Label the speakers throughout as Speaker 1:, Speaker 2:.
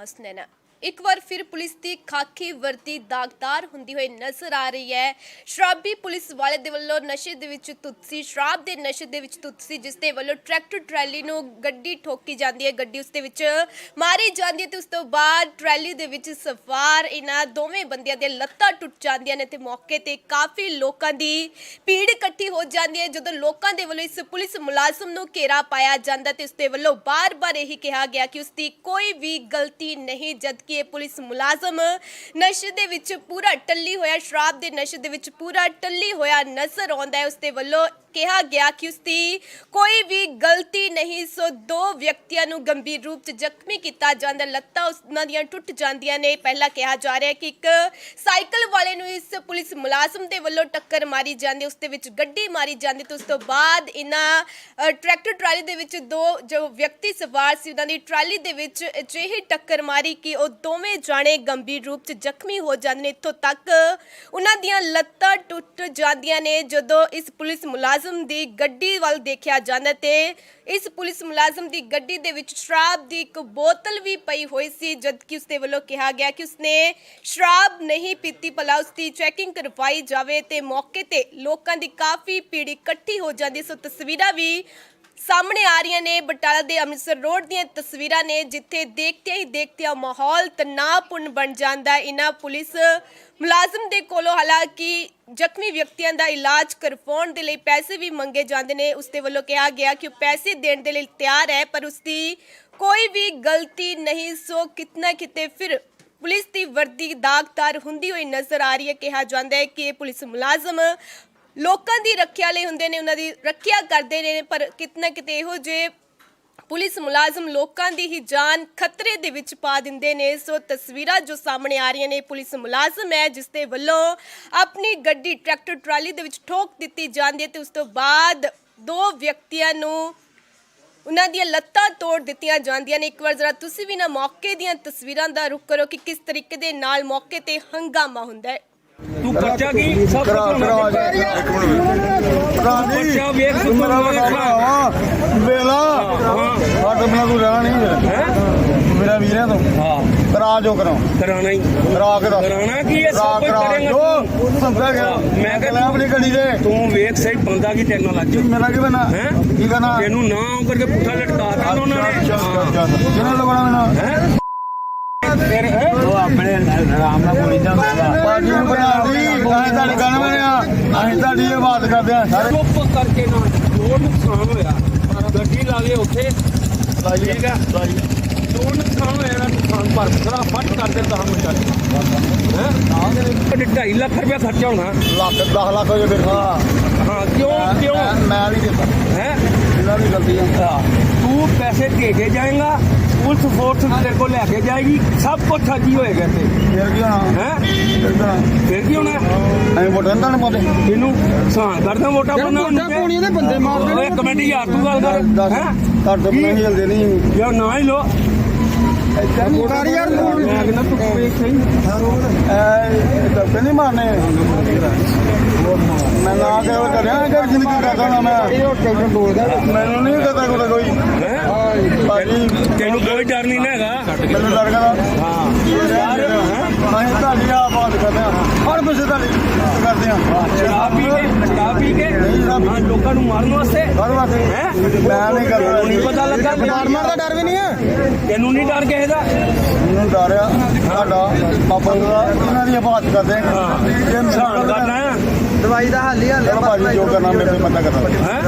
Speaker 1: Masnena. ਇੱਕ ਵਾਰ ਫਿਰ police ਦੀ ਖਾਕੀ ਵਰਦੀ ਦਾਗਦਾਰ ਹੁੰਦੀ ਹੋਈ ਨਜ਼ਰ ਆ ਰਹੀ ਹੈ। ਸ਼ਰਾਬੀ ਪੁਲਿਸ ਵਾਲੇ ਦੇ ਵੱਲੋਂ ਨਸ਼ੇ ਦੇ ਵਿੱਚ ਤੁੱਤਸੀ ਸ਼ਰਾਬ ਦੇ ਨਸ਼ੇ ਦੇ ਵਿੱਚ ਤੁੱਤਸੀ ਜਿਸ ਦੇ ਵੱਲੋਂ ਟਰੈਕਟਰ ਟਰੈਲੀ ਨੂੰ ਗੱਡੀ ਠੋਕੀ ਜਾਂਦੀ ਹੈ। ਗੱਡੀ ਉਸ ਦੇ ਵਿੱਚ ਮਾਰੀ ਜਾਂਦੀ ਹੈ ਤੇ ਉਸ ਤੋਂ ਬਾਅਦ ਟਰੈਲੀ ਦੇ ਵਿੱਚ ਸਵਾਰ ਇਹਨਾਂ ਦੋਵੇਂ ਬੰਦਿਆਂ ਦੇ ਲੱਤਾਂ ਟੁੱਟ ਜਾਂਦੀਆਂ ਨੇ ਤੇ ਮੌਕੇ ਤੇ ਕਾਫੀ ਲੋਕਾਂ ਦੀ ਭੀੜ ਇਕੱਠੀ ਹੋ ਜਾਂਦੀ ਹੈ। ਜਦੋਂ ਲੋਕਾਂ ਦੇ ਵੱਲੋਂ ਇਸ ਪੁਲਿਸ ਮੁਲਾਜ਼ਮ ਨੂੰ ਘੇਰਾ ਪਾਇਆ ਜਾਂਦਾ ਤੇ ਉਸ ਦੇ ਵੱਲੋਂ ਬਾਰ-ਬਾਰ ਇਹੀ ਕਿਹਾ ਗਿਆ ਕਿ ਉਸ ਦੀ ਕੋਈ ਵੀ ਗਲਤੀ ਨਹੀਂ, ਜਦ ਜਦਕਿ ਇਹ ਪੁਲਿਸ ਮੁਲਾਜ਼ਮ ਨਸ਼ੇ ਦੇ ਵਿੱਚ ਪੂਰਾ ਟੱਲੀ ਹੋਇਆ ਸ਼ਰਾਬ ਦੇ ਨਸ਼ੇ ਦੇ ਵਿੱਚ ਪੂਰਾ ਟੱਲੀ ਹੋਇਆ ਨਜ਼ਰ ਆਉਂਦਾ ਹੈ। ਉਸ ਦੇ ਵੱਲੋਂ ਕਿਹਾ ਗਿਆ ਕਿ ਉਸ ਦੀ ਕੋਈ ਵੀ ਗਲਤੀ ਨਹੀਂ ਸੋ ਦੋ ਵਿਅਕਤੀਆਂ ਨੂੰ ਗੰਭੀਰ ਰੂਪ 'ਚ ਜ਼ਖਮੀ ਕੀਤਾ ਜਾਂਦਾ ਲੱਤਾਂ ਉਹਨਾਂ ਦੀਆਂ ਟੁੱਟ ਜਾਂਦੀਆਂ ਨੇ। ਪਹਿਲਾਂ ਕਿਹਾ ਜਾ ਰਿਹਾ ਕਿ ਇੱਕ ਸਾਈਕਲ ਵਾਲੇ ਨੂੰ ਇਸ ਪੁਲਿਸ ਮੁਲਾਜ਼ਮ ਦੇ ਵੱਲੋਂ ਟੱਕਰ ਮਾਰੀ ਜਾਂਦੀ ਹੈ, ਉਸ ਦੇ ਵਿੱਚ ਗੱਡੀ ਮਾਰੀ ਜਾਂਦੀ ਤੇ ਉਸ ਤੋਂ ਬਾਅਦ ਇਹਨਾਂ ਟਰੈਕਟਰ ਟਰਾਲੀ ਦੇ ਵਿੱਚ ਦੋ ਜੋ ਵਿਅਕਤੀ ਸਵਾਰ ਸੀ ਉਹਨਾਂ ਦੀ ਟਰਾਲੀ ਦੇ ਵਿੱਚ ਅਜਿਹੀ ਟੱਕਰ ਮਾਰੀ ਕਿ ਉਹ ਦੋਵੇਂ ਜਾਣੇ ਗੰਭੀਰ ਰੂਪ 'ਚ ਜ਼ਖਮੀ ਹੋ ਜਾਂਦੇ ਨੇ। ਇੱਥੋਂ ਤੱਕ ਉਹਨਾਂ ਦੀਆਂ ਲੱਤਾਂ ਟੁੱਟ ਜਾਂਦੀਆਂ ਨੇ। ਜਦੋਂ ਇਸ ਪੁਲਿਸ ਮੁਲਾਜ਼ਮ ਦੀ ਗੱਡੀ ਵੱਲ ਦੇਖਿਆ ਜਾਂਦਾ ਤੇ ਇਸ ਪੁਲਿਸ ਮੁਲਾਜ਼ਮ ਦੀ ਗੱਡੀ ਦੇ ਵਿੱਚ ਸ਼ਰਾਬ ਦੀ ਇੱਕ ਬੋਤਲ ਵੀ ਪਈ ਹੋਈ ਸੀ, ਜਦਕਿ ਉਸਦੇ ਵੱਲੋਂ ਕਿਹਾ ਗਿਆ ਕਿ ਉਸਨੇ ਸ਼ਰਾਬ ਨਹੀਂ ਪੀਤੀ, ਭਲਾ ਉਸਦੀ ਚੈਕਿੰਗ ਕਰਵਾਈ ਜਾਵੇ ਤੇ ਮੌਕੇ ਤੇ ਲੋਕਾਂ ਦੀ ਕਾਫੀ ਭੀੜ ਇਕੱਠੀ ਹੋ ਜਾਂਦੀ। ਸੋ ਤਸਵੀਰਾਂ ਵੀ ਸਾਹਮਣੇ ਆ ਰਹੀਆਂ ਨੇ ਬਟਾਲਾ ਦੇ ਅੰਮ੍ਰਿਤਸਰ ਰੋਡ ਦੀਆਂ ਤਸਵੀਰਾਂ ਨੇ, ਜਿੱਥੇ ਦੇਖਤੇ ਹੀ ਦੇਖਤਿਆਂ ਮਾਹੌਲ ਤਣਾਅਪੂਰਨ ਬਣ ਜਾਂਦਾ ਇਹਨਾਂ ਪੁਲਿਸ ਮੁਲਾਜ਼ਮ ਦੇ ਕੋਲੋਂ ਹਾਲਾਂਕਿ ਜ਼ਖਮੀ ਵਿਅਕਤੀਆਂ ਦਾ ਇਲਾਜ ਕਰਵਾਉਣ ਦੇ ਲਈ ਪੈਸੇ ਵੀ ਮੰਗੇ ਜਾਂਦੇ ਨੇ। ਉਸ ਦੇ ਵੱਲੋਂ ਕਿਹਾ ਗਿਆ ਕਿ ਉਹ ਪੈਸੇ ਦੇਣ ਦੇ ਲਈ ਤਿਆਰ ਹੈ, ਪਰ ਉਸ ਦੀ ਕੋਈ ਵੀ ਗਲਤੀ ਨਹੀਂ। ਸੋ ਕਿਤਨਾ ਕਿਤੇ ਫਿਰ ਪੁਲਿਸ ਦੀ ਵਰਦੀ ਦਾਗਦਾਰ ਹੁੰਦੀ ਹੋਈ ਨਜ਼ਰ ਆ ਰਹੀ ਹੈ। ਕਿਹਾ ਜਾਂਦਾ ਹੈ ਕਿ ਇਹ ਪੁਲਿਸ ਮੁਲਾਜ਼ਮ ਲੋਕਾਂ ਦੀ ਰੱਖਿਆ ਲਈ ਹੁੰਦੇ ਨੇ, ਉਹਨਾਂ ਦੀ ਰੱਖਿਆ ਕਰਦੇ ਨੇ, ਪਰ ਕਿਤਨਾ ਕਿਤੇ ਇਹੋ ਜੇ ਪੁਲਿਸ ਮੁਲਾਜ਼ਮ ਲੋਕਾਂ ਦੀ ਹੀ ਜਾਨ ਖਤਰੇ ਦੇ ਵਿੱਚ ਪਾ ਦਿੰਦੇ ਨੇ। ਸੋ ਤਸਵੀਰਾਂ ਜੋ ਸਾਹਮਣੇ ਆ ਰਹੀਆਂ ਨੇ ਪੁਲਿਸ ਮੁਲਾਜ਼ਮ ਹੈ, ਜਿਸ ਦੇ ਵੱਲੋਂ ਆਪਣੀ ਗੱਡੀ ਟਰੈਕਟਰ ਟਰਾਲੀ ਦੇ ਵਿੱਚ ਠੋਕ ਦਿੱਤੀ ਜਾਂਦੀ ਹੈ ਤੇ ਉਸ ਤੋਂ ਬਾਅਦ ਦੋ ਵਿਅਕਤੀਆਂ ਨੂੰ ਉਹਨਾਂ ਦੀਆਂ ਲੱਤਾਂ ਤੋੜ ਦਿੱਤੀਆਂ ਜਾਂਦੀਆਂ ਨੇ। ਇੱਕ ਵਾਰ ਜ਼ਰਾ ਤੁਸੀਂ ਵੀ ਨਾ ਮੌਕੇ ਦੀਆਂ ਤਸਵੀਰਾਂ ਦਾ ਰੁਖ ਕਰੋ ਕਿ ਕਿਸ ਤਰੀਕੇ ਦੇ ਨਾਲ ਮੌਕੇ ਤੇ ਹੰਗਾਮਾ ਹੁੰਦਾ ਹੈ।
Speaker 2: ਤੂੰ ਬੱਚਾ ਕੀ? ਸਭ
Speaker 3: ਕਰਾ
Speaker 2: ਕੁਝ
Speaker 3: ਕਰਾ ਇੱਕ ਮਿੰਟ।
Speaker 2: ਬੱਚਾ ਵੇਖ ਤੂੰ
Speaker 3: ਮੇਰਾ
Speaker 2: ਵੇਖ।
Speaker 3: ਭਰਾ ਵੇਲਾ। ਹੱਟ ਬਿਨਾ ਤੂੰ ਰਹਿਣਾ ਨਹੀਂ
Speaker 2: ਹੈ?
Speaker 3: ਮੇਰਾ ਵੀਰ ਹੈ ਤੂੰ।
Speaker 2: ਹਾਂ।
Speaker 3: ਕਰਾ ਜੋ ਕਰਾਂ।
Speaker 2: ਕਰਾਣਾ ਹੀ।
Speaker 3: ਕਰਾ ਕੇ ਦੱਸ।
Speaker 2: ਕਰਾਉਣਾ ਕੀ ਹੈ? ਸਭ ਕੁਝ
Speaker 3: ਕਰਾ
Speaker 2: ਕਰੇਂਗਾ।
Speaker 3: ਸਮਝਾ ਗਿਆ
Speaker 2: ਮੈਂ
Speaker 3: ਮੈਂ
Speaker 2: ਕਿਹਾ
Speaker 3: ਕਹਿੰਦਾ ਆਪਣੀ ਗੱਡੀ ਦੇ।
Speaker 2: ਤੂੰ ਵੇਖ ਸਹੀ ਬੰਦਾ ਕੀ ਟੈਕਨੋਲੋਜੀ
Speaker 3: ਮੇਰਾ ਕੀ ਬਣਾ
Speaker 2: ਹੈਂ?
Speaker 3: ਕੀ ਕਰਨਾ
Speaker 2: ਤੈਨੂੰ ਨਾ ਆਉਂ ਕਰਕੇ ਪੁੱਠਾ ਲਟਕਾਤਾ ਉਹਨਾਂ ਨੇ।
Speaker 3: ਕਿਹਨੇ ਲਗਾਉਣਾ
Speaker 2: ਹੈ? ਫਿਰ?
Speaker 4: ਉਹ ਆਪਣੇ ਆਰਾਮ ਨਾਲ ਬੋਲੀ ਜਾਂਦਾ
Speaker 3: ਨੂੰ ਬਣਾ ਦੀ ਅਸੀਂ ਤੁਹਾਡੇ ਗਾਣੇ ਬਣੇ ਆ। ਅਸੀਂ ਤੁਹਾਡੀ ਇਹ ਬਾਤ ਕਰਦੇ ਆ। ਸਾਰੇ
Speaker 2: ਚੁੱਪ ਕਰਕੇ ਨਾ ਜੋ। ਨੁਕਸਾਨ ਹੋਇਆ। ਗੱਡੀ ਲਾ ਕੇ ਉੱਥੇ। ਠੀਕ ਹੈ ਜੋ ਨੁਕਸਾਨ ਹੋਇਆ ਨਾ ਨੁਕਸਾਨ। ਭਰ ਖਰਾ ਫਟ ਕਰ ਦੇ 10 ਮਿੰਟਾਂ ਹੈ? 2.5 ਲੱਖ ਰੁਪਇਆ ਖਰਚਾ ਹੋਣਾ।
Speaker 3: ਲੱਖ 10 ਲੱਖ ਹੋ ਜਾਵੇ
Speaker 2: ਹਾਂ। ਕਿਉਂ ਕਿਉਂ?
Speaker 3: ਮੈਂ- ਵੀ ਦਿੱਤਾ
Speaker 2: ਹੈ?
Speaker 3: ਇਹਨਾਂ ਦੀ ਗਲਤੀ ਆ।
Speaker 2: ਤੂੰ ਪੈਸੇ ਦੇ ਕੇ ਜਾਏਗਾ ਪੁਲਿਸ ਫੋਰਸ ਤੇਰੇ ਕੋਲ ਲੈ ਕੇ ਜਾਏਗੀ ਸਭ ਕੁਝ ਠੱਗੀ ਹੋਏਗਾ ਤੇ
Speaker 3: ਫਿਰ ਕੀ ਹੋਣਾ?
Speaker 2: ਹੈ?
Speaker 3: ਫਿਰ ਕੀ ਹੋਣਾ? ਅਸੀਂ ਵੋਟ ਨਹੀਂ ਤੁਹਾਨੂੰ ਪਾਉਂਦੇ
Speaker 2: ਇਹਨੂੰ ਸਾਂ ਕਰਦਾ ਵੋਟਾਂ ਪਾਉਣਾ
Speaker 3: ਵੋਟਾਂ ਪਾਉਣੀਆਂ ਤੇ ਬੰਦੇ ਮਾਰਦੇ ਨੇ।
Speaker 2: ਓਏ ਕਮੇਟੀ ਯਾਰ ਤੂੰ ਗੱਲ ਕਰ।
Speaker 3: ਦੱਸ
Speaker 2: ਹੈ?
Speaker 3: ਤੁਹਾਡੇ ਬਿਨਾਂ ਹੀ ਹਿਲਦੇ ਨਹੀਂ।
Speaker 2: ਯਾਰ ਨਾ ਹੀ ਲੋ
Speaker 3: ਕਰ ਯਾਰ
Speaker 2: ਮੈਂ ਕਹਿੰਦਾ ਤੂੰ ਵੇਖ ਸਹੀ।
Speaker 3: ਐ ਦੱਸੇ ਨਹੀਂ ਮਾਰਨੇ? ਮੈਂ ਨਾ ਕੇ ਉਹ ਕਰਿਆ ਕਿ ਜ਼ਿੰਦਗੀ ਕਰਦਾ ਨਾ ਮੈਂ? ਮੈਨੂੰ ਨਹੀਂ ਕਹਤਾ ਕੋਈ ਕੋਈ।
Speaker 2: ਹੈ?
Speaker 3: ਭਾਜੀ
Speaker 2: ਤੈਨੂੰ ਕੋਈ ਡਰ ਨਹੀਂ ਨਾ ਹੈਗਾ?
Speaker 3: ਮੈਨੂੰ ਡਰ
Speaker 2: ਹਾਂ।
Speaker 3: ਅਸੀਂ ਤੁਹਾਡੀ ਆ ਬਾਤ ਕਰਦੇ ਆ ਹਰ ਕਿਸੇ ਤੁਹਾਡੀ ਕਰਦੇ ਆ
Speaker 2: ਸ਼ਰਾਬ ਪੀ ਕੇ ਸ਼ਰਾਬ ਪੀ ਕੇ? ਹਾਂ ਲੋਕਾਂ ਨੂੰ ਮਾਰਨ ਵਾਸਤੇ?
Speaker 3: ਹਰ ਵਾਸਤੇ।
Speaker 2: ਹੈ?
Speaker 3: ਮੈਂ ਨਹੀਂ ਕਰਦਾ
Speaker 2: ਨਹੀਂ ਪਤਾ ਲੱਗਾ
Speaker 3: ਮਾਰ ਦਾ ਡਰ ਵੀ ਨਹੀਂ ਹੈ?
Speaker 2: ਤੈਨੂੰ ਨਹੀਂ ਡਰ ਕਿਸੇ ਦਾ?
Speaker 3: ਮੈਨੂੰ ਡਰ ਆ। ਸਾਡਾ ਪਾਪਾ ਦਾ ਇਹਨਾਂ ਦੀ ਬਾਤ ਕਰਦੇ ਜੇ ਦਵਾਈ ਦਾ ਹੱਲ ਹੀ ਹੱਲ ਭਾਜੀ ਜੋ ਕਰਨਾ ਮੇਰੇ ਤੇ ਬੰਦਾ ਕਰਦਾ
Speaker 2: ਹੈ?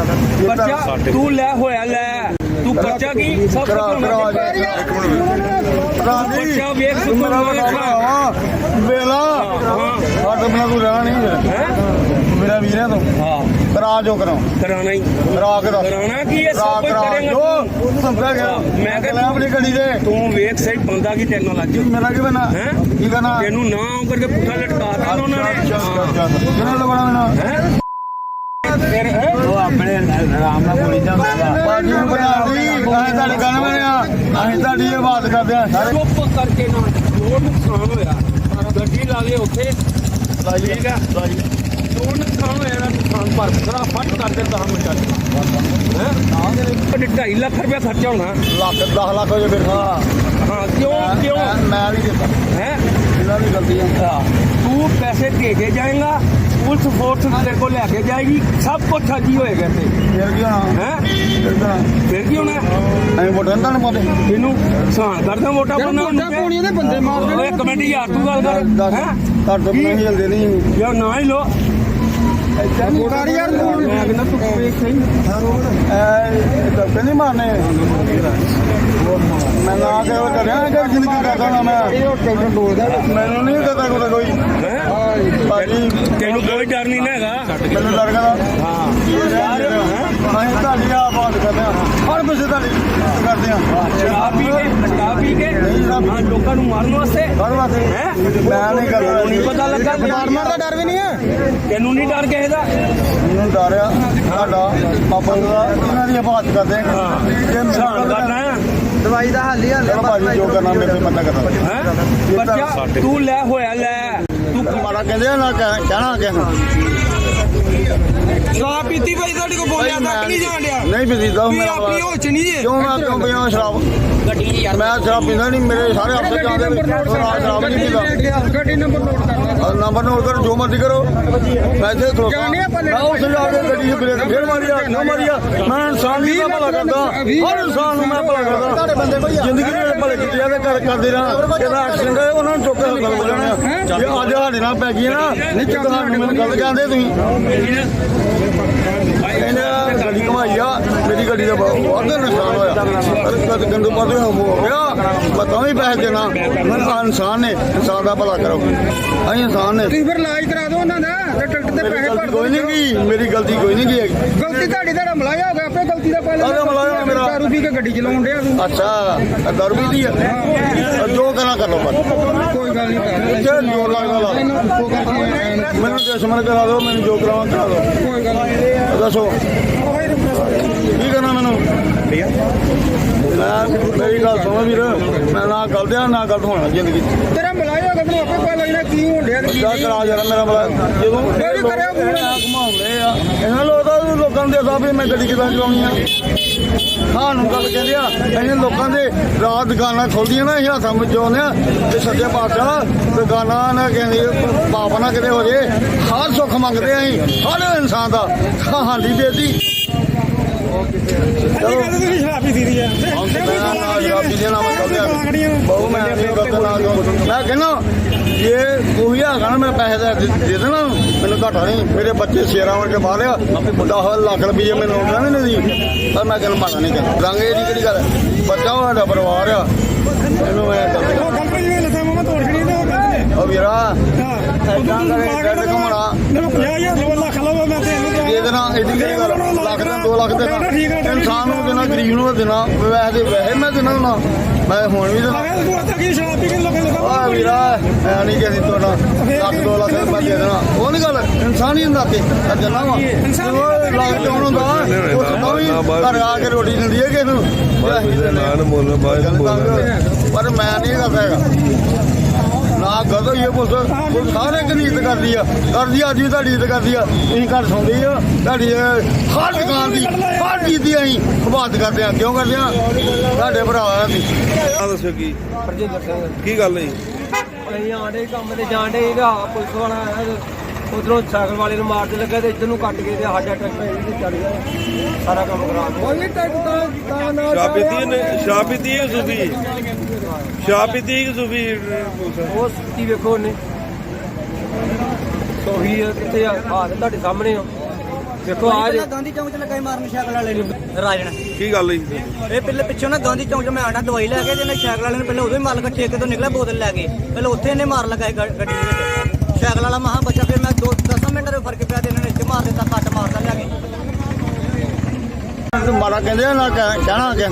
Speaker 2: ਬੱਚਾ ਤੂੰ ਲੈ ਹੋਇਆ ਲੈ। ਤੂੰ ਬੱਚਾ ਕੀ? ਸਭ ਕੁਝ
Speaker 3: ਕਰਾ
Speaker 2: ਹੋਣਾ
Speaker 3: ਕਰਾ
Speaker 2: ਚਾਹੀਦਾ।
Speaker 3: ਇੱਕ ਮਿੰਟ। ਰਾਜੀ
Speaker 2: ਬੱਚਾ ਵੇਖ ਤੂੰ
Speaker 3: ਮੇਰਾ
Speaker 2: ਵੇਖ।
Speaker 3: ਭਰਾ ਵੇਲਾ ਹੱਟ ਬਿਨਾ ਤੂੰ ਰਹਿਣਾ ਨਹੀਂ
Speaker 2: ਹੈ।
Speaker 3: ਮੇਰਾ ਵੀਰ ਹੈ ਤੂੰ।
Speaker 2: ਹਾਂ।
Speaker 3: ਕਰਾ ਜੋ ਕਰਾਂ
Speaker 2: ਕਰਾਣਾ ਹੀ।
Speaker 3: ਕਰਾ ਕੇ ਦੱਸ।
Speaker 2: ਕਰਾਉਣਾ ਕੀ ਹੈ? ਸਭ ਕੁਝ
Speaker 3: ਕਰਾ।
Speaker 2: ਕਰੇਂਗਾ
Speaker 3: ਸਮਝਾ ਗਿਆ।
Speaker 2: ਮੈਂ ਕਿਹਾ
Speaker 3: ਕਹਿੰਦਾ ਆਪਣੀ ਗੱਡੀ ਦੇ।
Speaker 2: ਤੂੰ ਵੇਖ ਸਹੀ ਬੰਦਾ ਕੀ ਟੈਕਨੋਲੋਜੀ
Speaker 3: ਮੇਰਾ ਕੀ ਬਣਾ
Speaker 2: ਹੈ?
Speaker 3: ਕੀ ਕਰਨਾ?
Speaker 2: ਤੈਨੂੰ ਨਾ ਆਉਂ ਕਰਕੇ ਪੁੱਠਾ ਲਟਕਾਤਾ ਉਹਨਾਂ ਨੇ।
Speaker 3: ਕਿਹਨੇ ਲਗਾਉਣਾ ਮੈਨੂੰ?
Speaker 2: ਹੈ?
Speaker 4: ਉਹ ਆਪਣੇ ਆਰਾਮ ਨਾਲ ਬੋਲੀ ਜਾਂਦਾ
Speaker 3: ਪਾਰਟੀ ਨੂੰ ਬਣਾ ਦੀ ਅਸੀਂ ਤੁਹਾਡੇ ਗਾਣੇ ਬਣੇ ਆ। ਅਸੀਂ ਤੁਹਾਡੀ ਇਹ ਬਾਤ ਕਰਦੇ ਆ।
Speaker 2: ਚੁੱਪ ਕਰਕੇ ਨਾ ਜੋ ਨੁਕਸਾਨ ਹੋਇਆ। ਗੱਡੀ ਲਾ ਕੇ ਉੱਥੇ। ਠੀਕ ਹੈ ਜੋ ਨੁਕਸਾਨ ਹੋਇਆ ਨਾ ਨੁਕਸਾਨ ਭਰ ਖਰਾ ਫਟ ਕਰਦੇ 10 ਮਿੰਟਾਂ ਚ ਹੈ? ਉਹਨੇ 2.5 ਲੱਖ ਰੁਪਇਆ ਖਰਚਾ ਹੋਣਾ।
Speaker 3: ਲੱਖ 10 ਲੱਖ ਹੋ ਜਾਵੇ ਹਾਂ
Speaker 2: ਹਾਂ ਕਿਉਂ ਕਿਉਂ?
Speaker 3: ਮੈਂ ਵੀ ਦਿੱਤਾ।
Speaker 2: ਹੈ?
Speaker 3: ਇਹਨਾਂ ਦੀ ਗਲਤੀ ਆ।
Speaker 2: ਤੂੰ ਪੈਸੇ ਦੇ ਕੇ ਜਾਏਗਾ ਪੁਲਿਸ ਫੋਰਸ ਤੇਰੇ ਕੋਲ ਲੈ ਕੇ ਜਾਏਗੀ ਸਭ ਕੁਝ ਹਾਜੀ ਹੋਏਗਾ ਤੇ
Speaker 3: ਫਿਰ ਕੀ ਹੋਣਾ?
Speaker 2: ਹੈ?
Speaker 3: ਫਿਰ ਕੀ ਹੋਣਾ?
Speaker 2: ਫਿਰ
Speaker 3: ਅਸੀਂ ਵੋਟਾਂ ਨਹੀਂ ਤੁਹਾਨੂੰ ਪਾਉਂਦੇ
Speaker 2: ਇਹਨੂੰ ਸਾਨ ਕਰਦਾ ਮੋਟਾ ਬੰਦਾ ਵੋਟਾਂ ਪਾਉਣੀ ਦੇ ਬੰਦੇ ਮਾਰਦੇ ਓਏ ਕਮੇਟੀ ਯਾਰ ਤੂੰ ਗੱਲ ਕਰ। ਹੈ?
Speaker 3: ਘਰ ਤੋਂ ਨਹੀਂ ਨਹੀਂ।
Speaker 2: ਯਾਰ ਨਾ ਹੀ ਲੋ
Speaker 3: ਵੋਟਾਂ ਯਾਰ
Speaker 2: ਮੈਂ ਕਹਿੰਦਾ ਤੂੰ ਵੇਖ ਸਹੀ
Speaker 3: ਐ ਦੱਸੇ ਨਹੀਂ ਮਾਰਨੇ। ਮੈਂ ਨਾ ਕੇ ਉਹ ਕਰਿਆ ਕਿ ਜ਼ਿੰਦਗੀ ਕਰਦਾ ਨਾ ਮੈਂ। ਮੈਨੂੰ ਨਹੀਂ ਕਰਦਾ ਕੋਈ ਕੋਈ।
Speaker 2: ਹੈਂ?
Speaker 3: ਭਾਜੀ।
Speaker 2: ਤੈਨੂੰ ਕੋਈ ਡਰ ਨਹੀਂ ਨਾ ਹੈਗਾ।
Speaker 3: ਮੈਨੂੰ ਗਿਆ
Speaker 2: ਹਾਂ।
Speaker 3: ਅਸੀਂ ਤੁਹਾਡੀ ਆ ਬਾਤ ਕਰਦੇ ਆ ਹਰ ਕਿਸੇ ਤੁਹਾਡੀ ਕਰਦੇ ਆ
Speaker 2: ਸ਼ਰਾਬ ਪੀ ਕੇ ਸ਼ਰਾਬ ਪੀ ਕੇ ਹਾਂ ਲੋਕਾਂ ਨੂੰ ਮਾਰਨ ਵਾਸਤੇ।
Speaker 3: ਹਰ ਵਾਸਤੇ।
Speaker 2: ਹੈਂ?
Speaker 3: ਮੈਂ ਨਹੀਂ ਕਰਦਾ।
Speaker 2: ਨਹੀਂ ਪਤਾ ਲੱਗਾ
Speaker 3: ਮਾਰ ਮਾਰ ਦਾ ਡਰ ਵੀ ਨਹੀਂ ਹੈ।
Speaker 2: ਤੈਨੂੰ ਨਹੀਂ ਡਰ ਕਿਸੇ ਦਾ?
Speaker 3: ਮੈਨੂੰ ਡਰ ਆ ਸਾਡਾ ਪਾਪਾ ਦਾ। ਇਹਨਾਂ ਦੀ ਬਾਤ ਕਰਦੇ ਆ। ਜੇ
Speaker 2: ਸਾਨ ਕਰਨਾ ਹੈ।
Speaker 3: ਦਵਾਈ ਦਾ ਹੱਲ ਹੀ ਹੱਲ ਭਾਜੀ ਜੋ ਕਰਨਾ ਮੇਰੇ ਤੇ ਮਤ ਕਰਦਾ
Speaker 2: ਹੈਂ? ਬੱਚਾ ਤੂੰ ਲੈ ਹੋਇਆ ਲੈ। ਤੂੰ
Speaker 3: ਮਾੜਾ ਕਹਿੰਦੇ ਨਾ ਕਹਿ- ਕਹਿਣਾ ਨੂੰ।
Speaker 5: ਸ਼ਰਾਬ ਪੀਤੀ ਭਾਈ ਤੁਹਾਡੇ ਕੋਲ ਬੋਲਿਆ ਤੱਕ ਨਹੀਂ ਜਾਣ ਡਿਆ।
Speaker 3: ਨਹੀਂ ਪੀਂਦੀ ਦਾ ਮੇਰਾ
Speaker 5: ਆਪਣੀ ਹੋਚ ਨਹੀਂ ਜੇ।
Speaker 3: ਕਿਉਂ ਮੈਂ ਕਿਉਂ ਪੀਣਾ ਸ਼ਰਾਬ? ਮੈਂ ਸ਼ਰਾਬ ਪੀਂਦਾ ਨਹੀਂ ਮੇਰੇ ਸਾਰੇ ਨੇ ਮੈਂ ਸ਼ਰਾਬ ਨਹੀਂ ਪੀਂਦਾ।
Speaker 5: ਗੱਡੀ ਨੰਬਰ ਨੋਟ ਕਰਨਾ
Speaker 3: ਨੰਬਰ ਨੋਟ ਕਰੋ ਜੋ ਮਰਜ਼ੀ ਕਰੋ। ਇੱਥੇ ਖਲੋਤਾ। ਮੈਂ ਉਸ ਜਾ ਕੇ ਗੱਡੀ 'ਚ ਬ੍ਰੇਕ ਫੇਰ ਮਾਰਿਆ ਕਿਉਂ ਮਾਰਿਆ ਮੈਂ ਇਨਸਾਨ ਦੀ ਭਲਾ ਕਰਦਾ। ਹਰ ਇਨਸਾਨ ਨੂੰ ਮੈਂ ਭਲਾ ਕਰਦਾ। ਜ਼ਿੰਦਗੀ ਦੇ ਭਲੇ ਕੀਤੇ ਆ ਤੇ ਕਰ ਕਰਦੇ ਰਹਾਂ ਇਹਦਾ ਐਕਸੀਡੈਂਟ ਹੈ ਉਹਨਾਂ ਨੂੰ ਚੁੱਕ ਕੇ ਗੱਲ ਬੋਲਣਾ ਜੇ ਅੱਜ ਸਾਡੇ ਨਾਲ ਪੈ ਗਈ ਨਾ ਨਹੀਂ ਮੈਨੂੰ ਗੱਲ ਕਹਿੰਦੇ ਤੁਸੀਂ। ਇਹਨੇ ਗੱਡੀ ਘਮਾਈ ਆ ਮੇਰੀ ਗੱਡੀ ਦਾ ਬਹੁਤ ਨੁਕਸਾਨ ਹੋਇਆ। ਕਦ ਗੰਦੂ ਪਾਸੇ ਹੋ ਗਿਆ। ਮੈਂ ਤਾਂ ਵੀ ਪੈਸੇ ਦੇਣਾ। ਮੈਂ ਇਨਸਾਨ ਨੇ ਇਨਸਾਨ ਦਾ ਭਲਾ ਕਰੋ। ਅਸੀਂ ਇਨਸਾਨ ਨੇ।
Speaker 5: ਤੁਸੀਂ ਫਿਰ ਇਲਾਜ ਕਰਾ ਦਿਓ ਉਹਨਾਂ ਦਾ ਤੇ ਟਿਕਟ ਤੇ
Speaker 3: ਮੇਰੀ
Speaker 5: ਪੈਸੇ ਭਰ
Speaker 3: ਗਲਤੀ
Speaker 5: ਦਿਓ
Speaker 3: ਕੋਈ ਨਹੀਂ ਗਈ। ਮੇਰੀ ਗਲਤੀ ਕੋਈ ਨਹੀਂ ਗਈ ਹੈਗੀ।
Speaker 5: ਗਲਤੀ ਤੁਹਾਡੀ ਤੁਹਾਡਾ ਮਲਾਇਆ ਹੋ ਗਿਆ ਆਪੇ ਗਲਤੀ ਦਾ ਪਹਿਲਾਂ
Speaker 3: ਕਾਹਦਾ ਮਲਾਇਆ ਮੇਰਾ?
Speaker 5: ਦਾਰੂ ਪੀ ਕੇ ਗੱਡੀ ਚਲਾਉਣ ਡਿਆ ਤੂੰ।
Speaker 3: ਅੱਛਾ ਦਰ ਆ? ਜੋ ਕਰਨਾ ਕਰ ਲਓ ਬਸ।
Speaker 5: ਕੋਈ ਗੱਲ ਨਹੀਂ। ਕਰ
Speaker 3: ਲੱਗਦਾ ਮੈਨੂੰ ਦੁਸ਼ਮਣ ਕਰਾ ਦਿਓ ਮੈਨੂੰ ਜੋ ਕਰਾਵਾਂ ਕਰਾ ਦਿਓ।
Speaker 5: ਕੋਈ ਗੱਲ ਨਹੀਂ।
Speaker 3: ਦੱਸੋ। ਕੀ ਕਰਨਾ ਮੈਨੂੰ? ਮੈਂ ਮੇਰੀ ਗੱਲ ਸੁਣੋ ਵੀਰ ਮੈਂ ਨਾ ਗਲਤ ਆ ਨਾ ਗਲਤ ਹੋਣਾ ਜ਼ਿੰਦਗੀ 'ਚ।
Speaker 5: ਤੇਰਾ ਮਲਾਇਆ ਤੈਨੂੰ ਆਪੇ ਪਤਾ ਲੱਗਣਾ ਕੀ ਹੋਣ ਡਿਆ ਤੇ ਕੀ ਨਹੀਂ।
Speaker 3: ਕਰਾ ਜਰਾ ਮੇਰਾ ਬਲਾ ਜਦੋਂ
Speaker 5: ਮੇਰੀ ਕਰਿਆ ਫੋਨ।
Speaker 3: ਘਮਾਉਂਦੇ ਆ ਇਹਨਾਂ ਲੋਕਾਂ ਨੂੰ ਲੋਕਾਂ ਦੇ ਸਾਹਿਬ ਵੀ ਮੈਂ ਗੱਡੀ ਕਿਦਾਂ ਚਲਾਉਣੀ ਆ? ਹਾਂ ਨੂੰ ਗੱਲ ਕਹਿੰਦੇ ਆ ਇਹਨਾਂ ਲੋਕਾਂ ਦੇ ਰਾਤ ਦੁਕਾਨਾਂ ਖੋਲਦੀਆਂ ਨਾ ਇਹ ਹੱਥਾਂ ਵਿੱਚ ਆਉਂਦੇ ਆ ਤੇ ਸੱਜੇ ਪਾਤਸ਼ਾਹ ਦੁਕਾਨਾਂ ਨਾ ਕਹਿੰਦੇ ਪਾਪ ਨਾ ਕਿਤੇ ਹੋ ਜੇ ਹਰ ਸੁੱਖ ਮੰਗਦੇ ਆਂ ਅਸੀਂ ਹਰ ਇਨਸਾਨ ਦਾ ਹਾਂਡੀ ਦੇਤੀ ਚਲੋ
Speaker 5: ਸ਼ਰਾਬ ਦੀ ਆ।
Speaker 3: ਜਵਾਬੀ ਦੇਣਾ ਬਹੁ ਮੈਂ ਨਾ ਕਰੂੰ। ਕਹਿੰਦਾ ਇਹ ਕੋਈ ਹੈਗਾ ਨਾ ਮੇਰੇ ਪੈਸੇ ਦਾ ਦੇ ਦੇਣਾ। ਮੈਨੂੰ ਘਾਟਾ ਨਹੀਂ। ਮੇਰੇ ਬੱਚੇ ਸ਼ੇਰਾਂ ਵਰਗੇ ਬਾਹਰ ਆ 10 ਲੱਖ ਰੁਪਏ ਮੈਨੂੰ ਆਉਂਦਾ ਨਹੀਂ ਨਹੀਂ ਪਰ ਮੈਂ ਕਹਿੰਦਾ ਮਾਣਾ ਨਹੀਂ ਕਰਦਾ ਰੰਗ ਇਹਦੀ ਕਿਹੜੀ ਗੱਲ ਹੈ? ਬੱਚਾ ਸਾਡਾ ਪਰਿਵਾਰ ਆ। ਇਹਨੂੰ ਮੈਂ
Speaker 5: ਉਹ ਗੱਲ।
Speaker 3: ਵੀਰਾ
Speaker 5: ਹਾਂ।
Speaker 3: ਐਦਾਂ ਕਰੇ ਡੱਡ ਘੁੰਮਣਾ
Speaker 5: ਮੈਨੂੰ 50000 ਲੋ ਲੱਖ ਲਓ ਮੈਂ ਤੇ ਇਹਨੂੰ
Speaker 3: ਦੇ ਦੇਣਾ। ਇਹਦੀ ਕਿਹੜੀ ਗੱਲ? ਲੱਖ ਦਾ 2 ਲੱਖ ਦੇਣਾ। ਇਨਸਾਨ ਨੂੰ ਦੇਣਾ ਗਰੀਬ ਨੂੰ ਦੇਣਾ। ਵੈਸੇ ਦੇ ਵੈਸੇ ਮੈਂ ਦੇਣਾ ਨਾ। ਮੈਂ ਹੁਣ ਵੀ ਦੇਣਾ
Speaker 5: ਆਇਆ ਤੂੰ आता ਕੀ ਸ਼ਰਾਬ ਪੀ ਕੇ ਲੋਕਾਂ ਲੋਕਾਂ
Speaker 3: ਆ ਵੀਰਾ ਐ ਨਹੀਂ ਕਿ ਅਸੀਂ ਤੁਹਾਡਾ। ਲੱਖ ਦੋ ਲੱਖ ਰੁਪਏ ਦੇ ਦੇਣਾ। ਉਹ ਨਹੀਂ ਗੱਲ ਇਨਸਾਨੀ ਹੁੰਦਾ ਤੇ ਜਨਾ ਵਾ। ਉਹ ਲੱਖ ਕੌਣ ਹੁੰਦਾ? ਉਹ ਵੀ ਘਰ ਆ ਕੇ ਰੋਟੀ ਦਿੰਦੀ ਹੈ ਕਿਸ ਨੂੰ।
Speaker 6: ਨਾਨ ਮੁੱਲ ਬਾਅਦ
Speaker 3: ਪਰ ਮੈਂ ਨਹੀਂ ਕਰਦਾ ਹੈਗਾ। ਨਾ ਗਦੋ ਇਹ ਪੁੱਤ ਪੁਲਿਸ ਸਾਰੇ ਦੀ ਇੱਜ਼ਤ ਕਰਦੀ ਆ ਕਰਦੀ ਆ, ਵੀ ਤੁਹਾਡੀ ਇੱਜ਼ਤ ਕਰਦੀ ਆ ਤੁਸੀਂ ਘਰ ਸੌਂਦੇ ਆ ਤੁਹਾਡੀ ਇਹ ਹਰ ਦੁਕਾਨ ਦੀ ਹਰ ਚੀਜ਼ ਦੀ ਅਸੀਂ ਖਵਾਤ ਕਰਦੇ ਆ ਕਿਉਂ ਕਰਦੇ ਆ ਤੁਹਾਡੇ ਭਰਾ ਆ ਅਸੀਂ
Speaker 6: ਆ ਦੱਸੋ ਕੀ ਕੀ ਗੱਲ ਹੈ ਜੀ?
Speaker 7: ਅਸੀਂ ਆਂਡੇ ਕੰਮ ਤੇ ਜਾਂਦੇ ਇਹਦਾ ਪੁਲਿਸ ਵਾਲਾ ਆਇਆ ਉਧਰੋਂ ਸਾਈਕਲ ਵਾਲੇ ਨੂੰ ਮਾਰਦੇ ਲੱਗਾ ਤੇ ਇੱਧਰ ਨੂੰ ਕੱਟ ਕੇ ਤੇ ਸਾਡਾ ਟਰੈਕਟਰ ਇਹਦੇ ਚੱਲ ਗਿਆ। ਸਾਰਾ ਕੰਮ ਖਰਾਬ ਹੋ ਗਿਆ।
Speaker 6: ਸ਼ਰਾਬ ਪੀਤੀ ਨੇ ਸ਼ਰਾਬ ਪੀਤੀ ਹੈ ਸੂਫੀ? ਸ਼ਰਾਬ ਪੀਤੀ ਹੈ ਸੂਫੀ
Speaker 7: ਉਹ ਸਿੱਧੀ ਵੇਖੋ ਉਹਨੇ। ਸੋਹੀ ਕਿੱਥੇ ਆ? ਆ ਤੇ ਤੁਹਾਡੇ ਸਾਹਮਣੇ ਆ। ਵੇਖੋ ਆ ਜੇ
Speaker 8: ਗਾਂਧੀ ਚੌਂਕ ਚ ਲੱਗਾ ਮਾਰਨ ਸਾਈਕਲ ਵਾਲੇ ਨੂੰ। ਰਾਜਨ
Speaker 6: ਕੀ ਗੱਲ ਹੈ?
Speaker 8: ਇਹ ਪਹਿਲੇ ਪਿੱਛੋਂ ਨਾ ਗਾਂਧੀ ਚੌਂਕ ਚ ਮੈਂ ਆਂਡਾ ਦਵਾਈ ਲੈ ਕੇ ਤੇ ਇਹਨੇ ਸਾਈਕਲ ਵਾਲੇ ਨੇ ਪਹਿਲੇ ਉਦੋਂ ਹੀ ਮਾਲ ਇਕੱਠੇ ਠੇਕੇ ਤੋਂ ਨਿਕਲਿਆ ਬੋਤਲ ਲੈ ਕੇ। ਪਹਿਲੇ ਉੱਥੇ ਇਹਨੇ ਮਾਰ ਲਗਾਏ ਗੱਡੀ ਦੇ ਵਿੱਚ। ਸਾਈਕਲ ਵਾਲਾ ਮਹਾ ਬੱਚਾ ਫਿਰ ਮੈਂ 10 ਮਿੰਟ ਦੇ ਫ਼ਰਕ ਪਿਆ ਤੇ ਇਹਨਾਂ ਨੇ ਇੱਥੇ ਮਾਰ ਦਿੱਤਾ, ਕੱਟ ਮਾਰਦਾ ਲਿਆ ਕੇ।
Speaker 3: ਮਾੜਾ ਕਹਿੰਦੇ ਨਾ ਕਹਿਣਾ ਕਿਸੇ